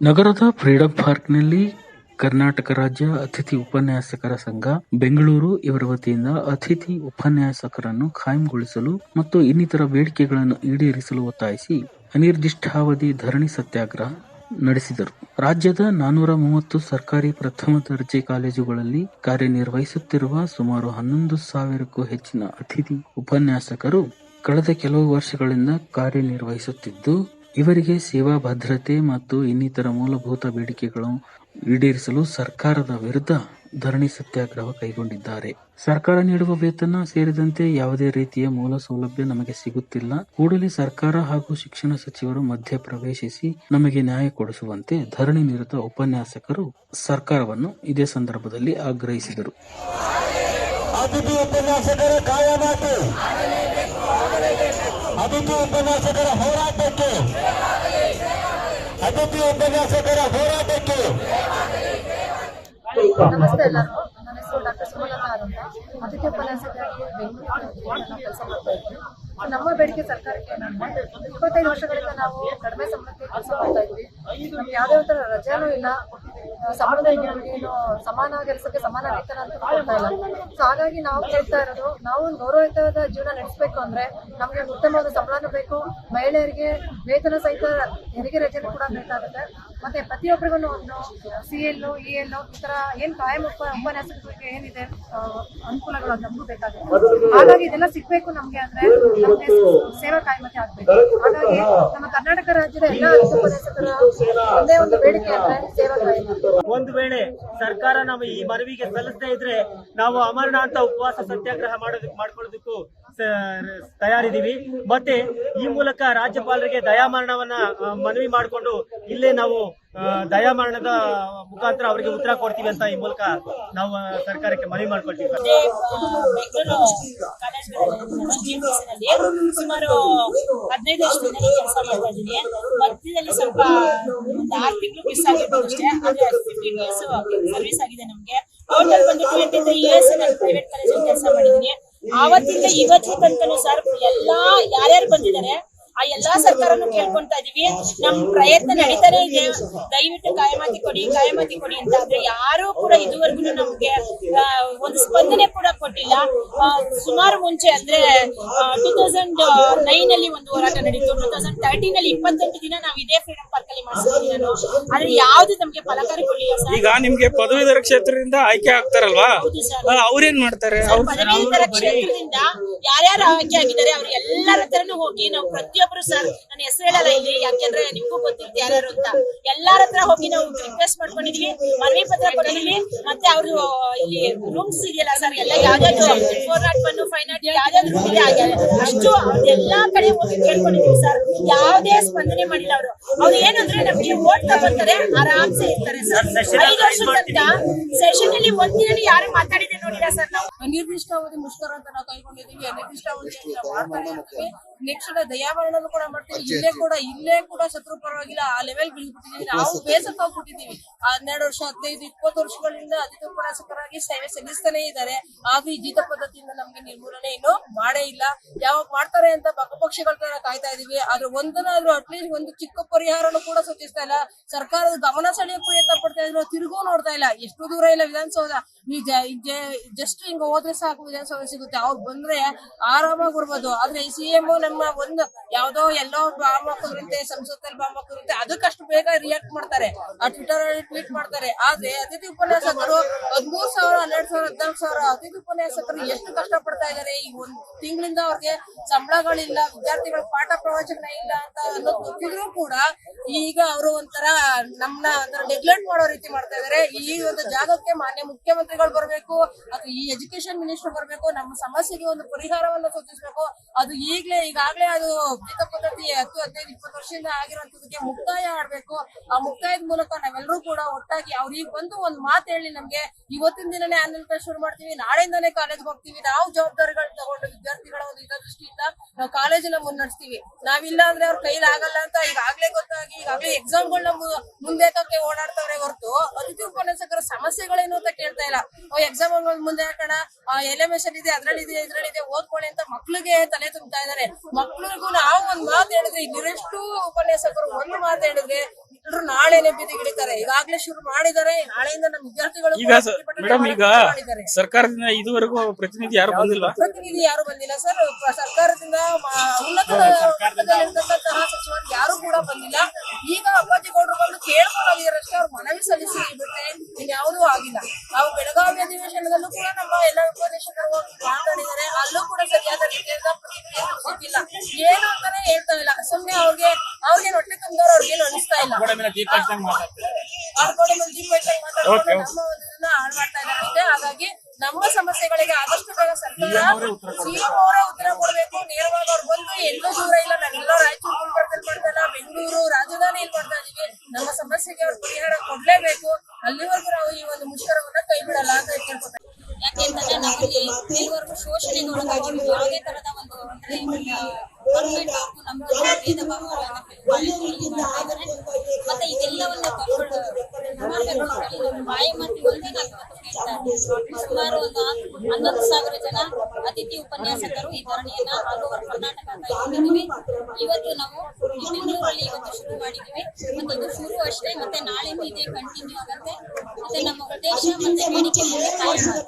ನಗರದ ಫ್ರೀಡಂ ಪಾರ್ಕ್ನಲ್ಲಿ ಕರ್ನಾಟಕ ರಾಜ್ಯ ಅತಿಥಿ ಉಪನ್ಯಾಸಕರ ಸಂಘ, ಬೆಂಗಳೂರು ಇವರ ವತಿಯಿಂದ ಅತಿಥಿ ಉಪನ್ಯಾಸಕರನ್ನು ಕಾಯಂಗೊಳಿಸಲು ಮತ್ತು ಇನ್ನಿತರ ಬೇಡಿಕೆಗಳನ್ನು ಈಡೇರಿಸಲು ಒತ್ತಾಯಿಸಿ ಅನಿರ್ದಿಷ್ಟಾವಧಿ ಧರಣಿ ಸತ್ಯಾಗ್ರಹ ನಡೆಸಿದರು. ರಾಜ್ಯದ ನಾನೂರ ಮೂವತ್ತು ಸರ್ಕಾರಿ ಪ್ರಥಮ ದರ್ಜೆ ಕಾಲೇಜುಗಳಲ್ಲಿ ಕಾರ್ಯನಿರ್ವಹಿಸುತ್ತಿರುವ ಸುಮಾರು ಹನ್ನೊಂದು ಸಾವಿರಕ್ಕೂ ಹೆಚ್ಚಿನ ಅತಿಥಿ ಉಪನ್ಯಾಸಕರು ಕಳೆದ ಕೆಲವು ವರ್ಷಗಳಿಂದ ಕಾರ್ಯನಿರ್ವಹಿಸುತ್ತಿದ್ದು ಇವರಿಗೆ ಸೇವಾ ಭದ್ರತೆ ಮತ್ತು ಇನ್ನಿತರ ಮೂಲಭೂತ ಬೇಡಿಕೆಗಳು ಈಡೇರಿಸಲು ಸರ್ಕಾರದ ವಿರುದ್ಧ ಧರಣಿ ಸತ್ಯಾಗ್ರಹ ಕೈಗೊಂಡಿದ್ದಾರೆ. ಸರ್ಕಾರ ನೀಡುವ ವೇತನ ಸೇರಿದಂತೆ ಯಾವುದೇ ರೀತಿಯ ಮೂಲ ಸೌಲಭ್ಯ ನಮಗೆ ಸಿಗುತ್ತಿಲ್ಲ. ಕೂಡಲೇ ಸರ್ಕಾರ ಹಾಗೂ ಶಿಕ್ಷಣ ಸಚಿವರು ಮಧ್ಯ ಪ್ರವೇಶಿಸಿ ನಮಗೆ ನ್ಯಾಯ ಕೊಡಿಸುವಂತೆ ಧರಣಿ ನಿರತ ಉಪನ್ಯಾಸಕರು ಸರ್ಕಾರವನ್ನು ಇದೇ ಸಂದರ್ಭದಲ್ಲಿ ಆಗ್ರಹಿಸಿದರು. ಅತಿಥಿ ಉಪನ್ಯಾಸಕರ ಕಾಯಮಾತು. ಅತಿಥಿ ಉಪನ್ಯಾಸಕರ ಹೋರಾಟಕ್ಕೆ. ಅತಿಥಿ ಉಪನ್ಯಾಸಕರ ಹೋರಾಟಕ್ಕೆ. ನಮಸ್ತೆ ಎಲ್ಲರೂ. ನನ್ನ ಹೆಸರು ಡಾಕ್ಟರ್ ಸುಮಲತಾ ಅಂತ ಅತಿಥಿ ಉಪನ್ಯಾಸಕರಾಗಿ ಕೆಲಸ ಮಾಡ್ತಾ ಇದ್ವಿ. ನಮ್ಮ ಬೇಡಿಕೆ ಸರ್ಕಾರಕ್ಕೆ ಏನಂದ್ರೆ, ಇಪ್ಪತ್ತೈದು ವರ್ಷಗಳಿಂದ ನಾವು ಕಡಿಮೆ ಸಂಬಳಕ್ಕೆ ಕೆಲಸ ಮಾಡ್ತಾ ಇದ್ವಿ. ನಮ್ಗೆ ಯಾವುದೇ ರಜಾನೂ ಇಲ್ಲ. ಏನು ಸಮಾನ ಕೆಲಸಕ್ಕೆ ಸಮಾನ ವೇತನ ಅಂತ ಕೊಡ್ತಾ ಇಲ್ಲ. ಸೊ ಹಾಗಾಗಿ ನಾವು ಕೇಳ್ತಾ ಇರೋದು, ನಾವು ಗೌರವಯುತವಾದ ಜೀವನ ನಡೆಸಬೇಕು ಅಂದ್ರೆ ನಮ್ಗೆ ಉತ್ತಮವಾದ ಸಂಬಳನೂ ಬೇಕು, ಮಹಿಳೆಯರಿಗೆ ವೇತನ ಸಹಿತ ಹೆರಿಗೆ ರಜೆ ಕೂಡ ಬೇಕಾಗುತ್ತೆ. ಮತ್ತೆ ಪ್ರತಿಯೊಬ್ಬರಿಗೂ ಒಂದು ಸಿ, ಎಲ್ ಇ, ಎಲ್ ಈ ತರ ಏನ್ ಕಾಯಂ ಉಪ ಏನಿದೆ ಅನುಕೂಲಗಳು ನಮಗೂ ಬೇಕಾಗುತ್ತೆ. ಹಾಗಾಗಿ ಇದೆಲ್ಲ ಸಿಗ್ಬೇಕು ನಮ್ಗೆ ಅಂದ್ರೆ ನಮ್ಗೆ ಸೇವಾ ಕಾಯಮತೆ ಆಗ್ಬೇಕು. ಹಾಗಾಗಿ ನಮ್ಮ ಕರ್ನಾಟಕ ರಾಜ್ಯದ ಎಲ್ಲ ಉಪನ್ಯಾಸಕರ ಒಂದೇ ಒಂದು ಬೇಡಿಕೆ ಅಂದ್ರೆ ಸೇವಾ ಕಾಯಮ. ಒಂದು ವೇಳೆ ಸರ್ಕಾರ ನಾವು ಈ ಮನವಿಗೆ ಸಲ್ಲಿಸದೇ ಇದ್ರೆ ನಾವು ಅಮರನಾಥ ಉಪವಾಸ ಸತ್ಯಾಗ್ರಹ ಮಾಡೋದಕ್ಕೆ ಮಾಡ್ಕೊಳ್ಳೋದಕ್ಕೂ ತಯಾರಿದ್ದೀವಿ. ಮತ್ತೆ ಈ ಮೂಲಕ ರಾಜ್ಯಪಾಲರಿಗೆ ದಯಾಮರಣವನ್ನ ಮನವಿ ಮಾಡಿಕೊಂಡು ಇಲ್ಲೇ ನಾವು ದಯಾಮರಣದ ಮುಖಾಂತರ ಅವರಿಗೆ ಉತ್ತರ ಕೊಡ್ತೀವಿ ಅಂತ ಈ ಮೂಲಕ ನಾವು ಸರ್ಕಾರಕ್ಕೆ ಮನವಿ ಮಾಡ್ಕೊಳ್ತೀವಿ ಸುಮಾರು ಹದಿನೈದು ವರ್ಷದಲ್ಲಿ ಕೆಲಸ ಮಾಡ್ತಾ ಇದ್ದೀನಿ. ಮಧ್ಯದಲ್ಲಿ ಸ್ವಲ್ಪ ಆರು ತಿಂಗಳು ಮಿಸ್ ಆಗಿರ್ಬೋದು ಅಷ್ಟೇ. ಸರ್ವಿಸ್ ಆಗಿದೆ ನಮ್ಗೆ. ಟೋಟಲ್ ಬಂದು ಟ್ವೆಂಟಿ ತ್ರೀ ಇಯರ್ಸ್ ನಾನು ಪ್ರೈವೇಟ್ ಕಾಲೇಜಲ್ಲಿ ಕೆಲಸ ಮಾಡಿದ್ದೀನಿ. ಆವತ್ತಿಂದ ಇವತ್ತಿನ ತನಕನು ಸರ್ ಎಲ್ಲಾ ಯಾರ್ಯಾರು ಬಂದಿದ್ದಾರೆ, ಆ ಎಲ್ಲಾ ಸರ್ಕಾರನು ಕೇಳ್ಕೊಂತಾ ಇದೀವಿ. ನಮ್ ಪ್ರಯತ್ನ ನಡೀತಾನೆ ಇದೆ. ದಯವಿಟ್ಟು ಕಾಯಮಾತಿ ಕೊಡಿ ಕಾಯಮಾತಿ ಕೊಡಿ ಅಂತ ಆದ್ರೆ ಯಾರು ಕೂಡ ಇದುವರೆಗೂ ನಮ್ಗೆ ಒಂದು ಸ್ಪಂದನೆ ಕೂಡ ಕೊಟ್ಟಿಲ್ಲ. ಸುಮಾರು ಮುಂಚೆ ಅಂದ್ರೆ ಟೂ ತೌಸಂಡ್ ನೈನ್ ಅಲ್ಲಿ ಒಂದು ಹೋರಾಟ ನಡೀತು. ಟೂ ತೌಸಂಡ್ ತರ್ಟೀನ್ ಅಲ್ಲಿ ಇಪ್ಪತ್ತೆಂಟು ದಿನ ನಾವು ಇದೇ ಫ್ರೀಡಂ ಆದ್ರೆ ಯಾವ್ದು ನಮ್ಗೆ ಫಲಕಾರಿ ಕೊಡ್ಲಿಲ್ಲ ಸರ್. ಈಗ ನಿಮ್ಗೆ ಪದವೀಧರ ಕ್ಷೇತ್ರದಿಂದ ಆಯ್ಕೆ ಆಗ್ತಾರಲ್ವಾ? ಅವ್ರೇನ್ ಮಾಡ್ತಾರೆ? ಅವ್ರು ಪದವೀಧರ ಕ್ಷೇತ್ರದಿಂದ ಯಾರ್ಯಾರು ಆಯ್ಕೆ ಆಗಿದ್ದಾರೆ ಅವ್ರ ಎಲ್ಲರ ಹತ್ರನು ಹೋಗಿ ನಾವು ಪ್ರತಿಯೊಬ್ರು ಸರ್ ನನ್ನ ಹೆಸರು ಹೇಳಲ್ಲ ಇಲ್ಲಿ ಯಾಕೆಂದ್ರೆ ನಿಮ್ಗೂ ಗೊತ್ತಿರುತ್ತೆ ಯಾರ್ಯಾರು ಅಂತ. ಎಲ್ಲಾರ ಹತ್ರ ಹೋಗಿ ನಾವು ರಿಕ್ವೆಸ್ಟ್ ಮಾಡ್ಕೊಂಡಿದ್ವಿ. ಮನವಿ ಪತ್ರ ಕೊಟ್ಟಿದೀವಿ. ಮತ್ತೆ ಅವ್ರು ಇಲ್ಲಿ ರೂಮ್ಸ್ ಇದೆಯಲ್ಲ ಸರ್ ಎಲ್ಲ ಯಾವ್ದಾದ್ರು four naught one five naught ಯಾವ್ದಾದ್ರು room ಇದೆ ಹಾಗೆ ಅಷ್ಟು ಎಲ್ಲಾ ಕಡೆ ಹೋಗಿ ಕೇಳ್ಕೊಂಡಿದೀವಿ ಸರ್. ಯಾವುದೇ ಸ್ಪಂದನೆ ಮಾಡಿಲ್ಲ ಅವರು. ಅವ್ರು ಏನಂದ್ರೆ ನಮ್ಗೆ ಓಟ್ ತಗೊಳ್ತಾರೆ ಆರಾಮ್ಸೆ ಇರ್ತಾರೆ ಸರ್. ಐದು ವರ್ಷದ ತನಕ ಸೆಷನ್ ಅಲ್ಲಿ ಒಂದಿನ ಯಾರು ಮಾತಾಡಿದೆ ನಾವು ಮುಷ್ಕರ ಅಂತ ನಾವು ಕೈಗೊಂಡಿದ್ದೀವಿ. ಅನಿರ್ದಿಷ್ಟಾವಧಿ ಅವಧಿ ಮಾಡ್ತಾನೆ ಇರ್ತೀವಿ. ನೆಕ್ಸ್ಟ್ ದಯಾವರಣನು ಕೂಡ ಮಾಡ್ತೀವಿ. ಇಲ್ಲೇ ಕೂಡ ಇಲ್ಲೇ ಕೂಡ ಶತ್ರು ಪರವಾಗಿಲ್ಲ. ಆ ಲೆವೆಲ್ ಬಿಟ್ಬಿಟ್ಟಿದೀವಿ ನಾವು ಬೇಸತ್ತ ಹೋಗ್ಬಿಟ್ಟಿದೀವಿ ಹನ್ನೆರಡು ವರ್ಷ ಹದಿನೈದು ಇಪ್ಪತ್ತು ವರ್ಷಗಳಿಂದ ಅತಿಥಿ ಉಪನ್ಯಾಸಕರಾಗಿ ಸೇವೆ ಸಲ್ಲಿಸ್ತಾನೆ ಇದ್ದಾರೆ. ಆದ್ರೂ ಈ ಜೀತ ಪದ್ಧತಿಯಿಂದ ನಮ್ಗೆ ನಿರ್ಮೂಲನೆ ಇನ್ನು ಮಾಡೇ ಇಲ್ಲ. ಯಾವಾಗ ಮಾಡ್ತಾರೆ ಅಂತ ಪಕ್ಷಗಳ ತರ ಕಾಯ್ತಾ ಇದೀವಿ. ಆದ್ರೆ ಒಂದನ್ನಾದ್ರೂ ಅಟ್ಲೀಸ್ಟ್ ಒಂದು ಚಿಕ್ಕ ಪರಿಹಾರನೂ ಕೂಡ ಸೂಚಿಸ್ತಾ ಇಲ್ಲ. ಸರ್ಕಾರದ ಗಮನ ಸೆಳೆಯೋ ಪ್ರಯತ್ನ ಪಡ್ತಾ ಇದ್ರು ತಿರುಗೂ ನೋಡ್ತಾ ಇಲ್ಲ. ಎಷ್ಟು ದೂರ ಇಲ್ಲ ವಿಧಾನಸೌಧ. ಜಸ್ಟ್ ಹಿಂಗ ಹೋದ್ರೆ ಸಾಕು ವಿಧಾನಸೌಧ ಸಿಗುತ್ತೆ. ಅವ್ರು ಬಂದ್ರೆ ಆರಾಮಾಗಿ ಬರ್ಬೋದು ಆದ್ರೆ ಈ ಸಿಎಂ ನಮ್ಮ ಒಂದು ಯಾವ್ದೋ ಎಲ್ಲೋ ಬಾಂಬ್ ಹಾಕೋದ್ರಂತೆ, ಸಂಸತ್ತಲ್ಲಿ ಬಾಂಬ್ ಹಾಕೋದ್ರಂತೆ, ಅದಕ್ಕಷ್ಟು ಬೇಗ ರಿಯಾಕ್ಟ್ ಮಾಡ್ತಾರೆ. ಆ ಟ್ವಿಟರ್ ಅಲ್ಲಿ ಟ್ವೀಟ್ ಮಾಡ್ತಾರೆ. ಆದ್ರೆ ಅತಿಥಿ ಉಪನ್ಯಾಸಕರು ಹದಿಮೂರ್ ಸಾವಿರ, ಹನ್ನೆರಡು ಸಾವಿರ, ಹದಿನಾಲ್ಕು ಸಾವಿರ ಅತಿಥಿ ಉಪನ್ಯಾಸಕರು ಎಷ್ಟು ಕಷ್ಟ ಪಡ್ತಾ ಇದಾರೆ ಈ ಒಂದ್ ತಿಂಗಳಿಂದ ಅವ್ರಿಗೆ ಸಂಬಳಗಳಿಲ್ಲ, ವಿದ್ಯಾರ್ಥಿಗಳ ಪಾಠ ಪ್ರವಚನ ಇಲ್ಲ ಅಂತ ಅನ್ನೋದು ಗೊತ್ತಿದ್ರು ಕೂಡ ಈಗ ಅವರು ಒಂಥರ ನಮ್ನ ಒಂಥರ ನೆಗ್ಲೆಕ್ಟ್ ಮಾಡೋ ರೀತಿ ಮಾಡ್ತಾ ಇದಾರೆ ಈ ಒಂದು ಜಾಗಕ್ಕೆ ಮಾನ್ಯ ಮುಖ್ಯಮಂತ್ರಿಗಳು ಬರ್ಬೇಕು ಅಥವಾ ಈ ಎಜುಕೇಶನ್ ಮಿನಿಸ್ಟರ್ ಬರಬೇಕು, ನಮ್ಮ ಸಮಸ್ಯೆಗೆ ಒಂದು ಪರಿಹಾರವನ್ನ ಸೂಚಿಸಬೇಕು. ಅದು ಈಗಲೇ, ಈಗಾಗಲೇ ಅದು ಜೀತ ಪದ್ಧತಿ ಹತ್ತು, ಹದಿನೈದು, ಇಪ್ಪತ್ತು ವರ್ಷದಿಂದ ಆಗಿರುವಂತದಕ್ಕೆ ಮುಕ್ತಾಯ ಆಡ್ಬೇಕು ಆ ಮುಕ್ತಾಯದ ಮೂಲಕ ನಾವೆಲ್ಲರೂ ಕೂಡ ಒಟ್ಟಾಗಿ ಅವ್ರಿಗೆ ಬಂದು ಒಂದು ಮಾತು ಹೇಳಿ ನಮ್ಗೆ, ಇವತ್ತಿನ ದಿನನೇ ಆನ್ಲೈನ್ ಕ್ಲಾಸ್ ಶುರು ಮಾಡ್ತೀವಿ, ನಾಳೆಯಿಂದಾನೇ ಕಾಲೇಜ್ಗೆ ಹೋಗ್ತೀವಿ. ನಾವು ಜವಾಬ್ದಾರಿಗಳು ತಗೊಂಡು ವಿದ್ಯಾರ್ಥಿಗಳ ಒಂದು ದೃಷ್ಟಿಯಿಂದ ನಾವು ಕಾಲೇಜನ್ನ ಮುನ್ನಡೆಸ್ತೀವಿ. ನಾವಿಲ್ಲ ಅಂದ್ರೆ ಅವ್ರ ಕೈಲಿ ಆಗಲ್ಲ ಅಂತ ಈಗಾಗಲೇ ಗೊತ್ತಾಗಿ, ಈಗಾಗಲೇ ಎಕ್ಸಾಮ್ಗಳನ್ನ ಮುಂದೆ ಓಡಾಡ್ತವ್ರೆ ಹೊರತು, ಅತಿಥಿ ಉಪನ್ಯಾಸಕರ ಸಮಸ್ಯೆಗಳೇನು ಎಕ್ಸಾಮ್ ಮುಂದೆ ಹಾಕೋಣ. ಎಲೆಮೇಶನ್ ಇದೆ ಅದ್ರಲ್ಲಿ ಅಲ್ಲಿ ಇದೆ ಅದ್ರಲ್ಲಿದೆ ಇದ್ರಲ್ಲಿದೆ ಓದ್ಕೊಳ್ಳಿ ಅಂತ ಮಕ್ಳಿಗೆ ತಲೆ ತುಂಬ್ತಾ ಇದಾರೆ ಮಕ್ಳಿಗೂ ನಾವು ಒಂದ್ ಮಾತು ಹೇಳಿದ್ರೆ ಇನ್ನೆಷ್ಟು ಉಪನ್ಯಾಸಕರು ಒಂದು ಮಾತು ಹೇಳಿದ್ರೆ ಎಲ್ಲರೂ ನಾಳೆನೆ ಬೀದಿಗಿಳಿತಾರೆ ಈಗಾಗ್ಲೇ ಶುರು ಮಾಡಿದ್ದಾರೆ. ನಾಳೆಯಿಂದ ನಮ್ಮ ವಿದ್ಯಾರ್ಥಿಗಳು ಈಗ ಸ- ಮೇಡಮ್ ಈಗ ಮಾಡಿದ್ದಾರೆ. ಸರ್ಕಾರದಿಂದ ಇದುವರೆಗೂ ಪ್ರತಿನಿಧಿ ಯಾರು ಬಂದಿಲ್ಲ ಪ್ರತಿನಿಧಿ ಯಾರು ಬಂದಿಲ್ಲ ಸರ್. ಸರ್ಕಾರದಿಂದ ಮ- ಉನ್ನತ ಮಟ್ಟದಲ್ಲಿರ್ತಕ್ಕಂತಹ ಸಚಿವರು ಯಾರು ಕೂಡ ಬಂದಿಲ್ಲ. ಈಗ ಅಪ್ಪಾಜಿ ಗೌಡರು ಬಂದು ಕೇಳ್ಕೊಳ್ಳೋದಿರಷ್ಟೇ ಅವ್ರು ಮನವಿ ಸಲ್ಲಿಸಿ ಬಿಟ್ರೆ ಇನ್ಯಾವುದೂ ಆಗಿಲ್ಲ. ನಮ್ಮ ಎಲ್ಲ ಉಪದೇಶಕರು ಮಾತಾಡಿದ್ದಾರೆ ಅಲ್ಲೂ ಕೂಡ ಸರಿಯಾದ ರೀತಿಯಿಂದ ಪ್ರತಿಕ್ರಿಯೆ ಸಿಕ್ಕಿಲ್ಲ ಏನು ಅಂತಾನೆ ಹೇಳ್ತಾ ಇಲ್ಲ. ಸುಮ್ನೆ ಅವ್ರಿಗೆ ಅವ್ರಿಗೆ ಹೊಟ್ಟೆ ತಂದವ್ರು ಅವ್ರಿಗೇನು ಅನಿಸ್ತಾ ಇಲ್ಲ. ಅವ್ರ ಮೇಲೆ ದೀಪ ಮಾತಾಡ್ತಾರೆ ನಮ್ಮ ಹಾಳು ಮಾಡ್ತಾ ಇದ್ದಾರೆ ಅಷ್ಟೇ. ಹಾಗಾಗಿ ನಮ್ಮ ಸಮಸ್ಯೆಗಳಿಗೆ ಆದಷ್ಟು ಬೇಗ ಸರ್ಕಾರ ಸಿಎಂ ಅವರೇ ಉತ್ತರ ಕೊಡ್ಬೇಕು. ನೇರವಾಗಿ ಅವ್ರು ಬಂದು ಎಲ್ಲೂ ದೂರ ಇಲ್ಲ. ನಾವೆಲ್ಲ ರಾಯಚೂರು ಗುಲ್ಬರ್ಗದಲ್ಲಿ ಮಾಡ್ತಾ ಇಲ್ಲ ಬೆಂಗಳೂರು ರಾಜಧಾನಿಯಲ್ಲಿ ಮಾಡ್ತಾ ಇದೀವಿ ನಮ್ಮ ಸಮಸ್ಯೆಗೆ ಅವ್ರು ಪರಿಹಾರ ಕೊಡ್ಲೇಬೇಕು ಅಲ್ಲಿವರೆಗೂ ನಾವು ಈ ಒಂದು ಮುಷ್ಕರವನ್ನ ಕೈ ಬಿಡಲ್ಲ ಅಂತ ಕೇಳ್ಕೊತಾ ಯಾಕೆ ಅಂತಂದ್ರೆ ನಾವಲ್ಲಿ ಮೇಲ್ವರೆಗೂ ಶೋಷಣೆಗೆ ಒಳಗಾಗಿದ್ವಿ ಯಾವುದೇ ತರದ ಒಂದು ಅಂದ್ರೆ ಗೌರ್ಮೆಂಟ್ ಹಾಗೂ ನಮ್ಮ ಭೇದ ಭಾವಗಳನ್ನ ಪಾಲಿಕೆಯಲ್ಲಿ ಮಾಡ್ತಾ ಇದ್ದಾರೆ ಮತ್ತೆ ಇದೆಲ್ಲವನ್ನ ಕರ್ಕೊಂಡು ಮಾಡ್ಬೇಕು ಅಂತ ಹೇಳಿ ನಮ್ಮ ಬಾಯಿ ಮಾತಿ ಒಂದೇ ಸುಮಾರು ಒಂದು ಹನ್ನೊಂದು ಸಾವಿರ ಜನ ಅತಿಥಿ ಉಪನ್ಯಾಸಕರು ಈ ಧರಣಿಯನ್ನ ಆಲ್ ಓವರ್ ಕರ್ನಾಟಕ ಇವತ್ತು ನಾವು ಬೆಂಗಳೂರಲ್ಲಿ ಇವತ್ತು ಶುರು ಮಾಡಿದ್ದೀವಿ. ಮತ್ತೆ ಶುರು ಅಷ್ಟೇ, ಮತ್ತೆ ನಾಳೆ ಇದೇ ಕಂಟಿನ್ಯೂ ಆಗುತ್ತೆ. ಮತ್ತೆ ನಮ್ಮ ಉದ್ದೇಶ ಮತ್ತೆ ಬೇಡಿಕೆ